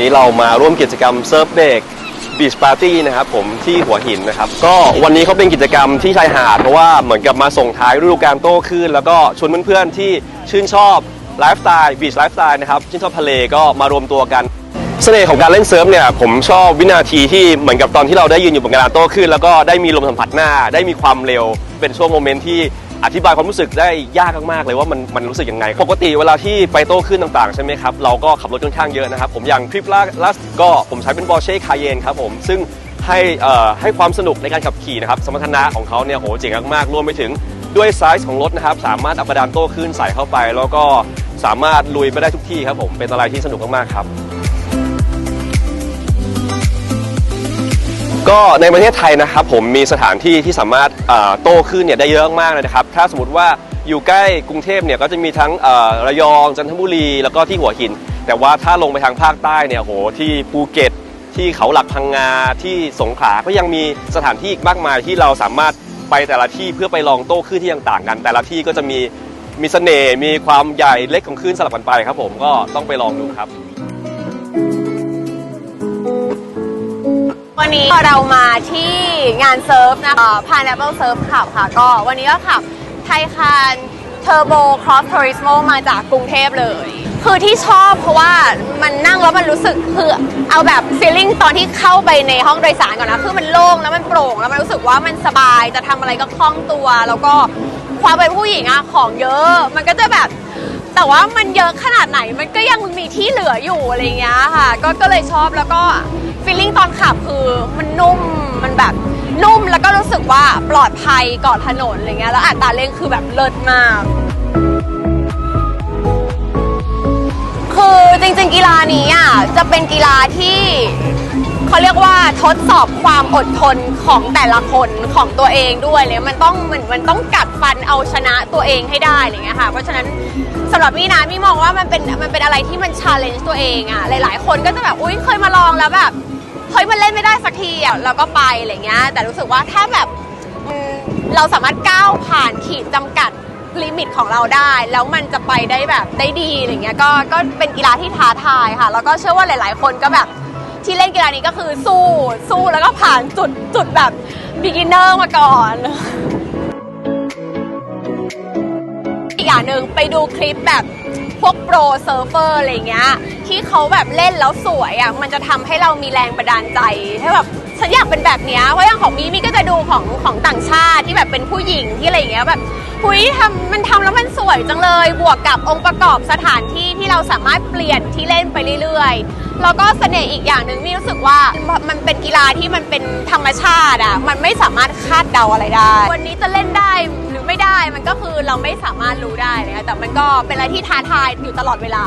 นี้เรามาร่วมกิจกรรมเซิร์ฟเบรกบีชปาร์ตี้นะครับผมที่หัวหินนะครับ ก็วันนี้เขาเป็นกิจกรรมที่ชายหาด เพราะว่าเหมือนกับมาส่งท้ายฤดูกาลโต้คลื่นแล้วก็ชวนเพื่อนๆที่ชื่นชอบไลฟ์สไตล์บีชไลฟ์สไตล์นะครับชื่นชอบทะเลก็มารวมตัวกันเสน่ห์ของการเล่นเซิร์ฟเนี่ยผมชอบวินาทีที่เหมือนกับตอนที่เราได้ยืนอยู่บนกระดานโต้คลื่นแล้วก็ได้มีลมสัมผัสหน้าได้มีความเร็วเป็นช่วงโมเมนต์ที่ อธิบายความรู้สึกได้ยากมากๆเลยว่ามันมันรู้สึกยังไง ปกติเวลาที่ไปโต้คลื่นต่างๆใช่ไหมครับเราก็ขับรถค่อนข้างเยอะนะครับผมอย่างทริปล่าล่าสุดก็ผมใช้เป็น Porsche Cayenne ครับผมซึ่งให้เอ่อให้ความสนุกในการขับขี่นะครับสมรรถนะของเขาเนี่ยโหเจ๋งมากๆรวมไปถึงด้วยไซส์ของรถนะครับสามารถอากระดานโต้คลื่นใส่เข้าไป แล้วก็สามารถลุยไปได้ทุกที่ครับผมเป็นอะไรที่สนุกมากๆครับ ก็ในประเทศไทยนะครับผมมีสถานที่ที่สามารถโตขึ้นเนี่ยได้เยอะมากเลยนะครับ ถ้าสมมติว่าอยู่ใกล้กรุงเทพเนี่ยก็จะมีทั้งระยองจันทบุรี แล้วก็ที่หัวหิน แต่ว่าถ้าลงไปทางภาคใต้เนี่ยโหที่ภูเก็ต ที่เขาหลักพังงาที่สงขลาก็ยังมีสถานที่อีกมากมายที่เราสามารถไปแต่ละที่เพื่อไปลองโต้คลื่นที่ต่างๆกัน แต่ละที่ก็จะมีมีเสน่ห์มีความใหญ่เล็กของคลื่นสลับกันไปครับผมก็ต้องไปลองดูครับ วันนี้เรามาที่งานเซิร์ฟนะคะ Pineapple Surf Club ค่ะ ก็วันนี้ก็ขับไทคานเทอร์โบครอสท u ริสโมมาจากกรุงเทพเลย คือที่ชอบเพราะว่ามันนั่งแล้วมันรู้สึกคือเอาแบบฟีลลิ่งตอนที่เข้าไปในห้องโดยสารก่อนนะ คือมันโล่งแล้วมันโปร่งแล้วมันรู้สึกว่ามันสบายจะทำอะไรก็คล่องตัว แล้วก็ความเป็นผู้หญิงอะของเยอะ มันก็จะแบบแต่ว่ามันเยอะขนาดไหนมันก็ยังมีที่เหลืออยู่อะไรเงี้ยค่ะ ก็ก็เลยชอบแล้วก็ ฟีลลิ่งตอนขับคือมันนุ่มมันแบบนุ่มแล้วก็รู้สึกว่าปลอดภัยก่อนถนนอะไรเงี้ยแล้วอัตราเร่งคือแบบเลิศมาก คือจริงๆกีฬานี้อะจะเป็นกีฬาที่ เขาเรียกว่าทดสอบความอดทนของแต่ละคนของตัวเองด้วยเลยมันต้องมือนมันต้องกัดฟันเอาชนะตัวเองให้ได้อะไรเงี้ยค่ะเพราะฉะนั้นสำหรับมี่นะมี่มองว่ามันเป็นมันเป็นอะไรที่มันชาเลนจ์ตัวเองอะหลาย ๆ คนก็จะแบบอุ้ยเคยมาลองแล้วแบบเฮ้ยมันเล่นไม่ได้สักทีอะเราก็ไปอะไรเงี้ยแต่รู้สึกว่าถ้าแบบเราสามารถก้าวผ่านขีดจำกัดลิมิตของเราได้ แล้วมันจะไปได้แบบได้ดีอะไรเงี้ยก็ก็เป็นกีฬาที่ท้าทายค่ะ แล้วก็เชื่อว่าหลาย ๆ คนก็แบบ ที่เล่นกีฬานี้ก็คือสู้สู้แล้วก็ผ่านจุดจุดแบบ beginner มาก่อน อีกอย่างหนึ่งไปดูคลิปแบบพวกโปรเซิร์ฟเฟอร์อะไรเงี้ยที่เขาแบบเล่นแล้วสวยอะมันจะทำให้เรามีแรงบันดาลใจให้แบบ ฉันอยากเป็นแบบเนี้ยเพราะอย่างของมีมีก็จะดูของของต่างชาติที่แบบเป็นผู้หญิงที่อะไรอย่างเงี้ยแบบหุยทำมันทำแล้วมันสวยจังเลย บวกกับองค์ประกอบสถานที่ที่เราสามารถเปลี่ยนที่เล่นไปเรื่อยๆ แล้วก็เสน่ห์อีกอย่างหนึ่งมีรู้สึกว่ามันเป็นกีฬาที่มันเป็นธรรมชาติอะมันไม่สามารถคาดเดาอะไรได้ วันนี้จะเล่นได้หรือไม่ได้มันก็คือเราไม่สามารถรู้ได้เลยค่ะแต่มันก็เป็นอะไรที่ท้าทายอยู่ตลอดเวลา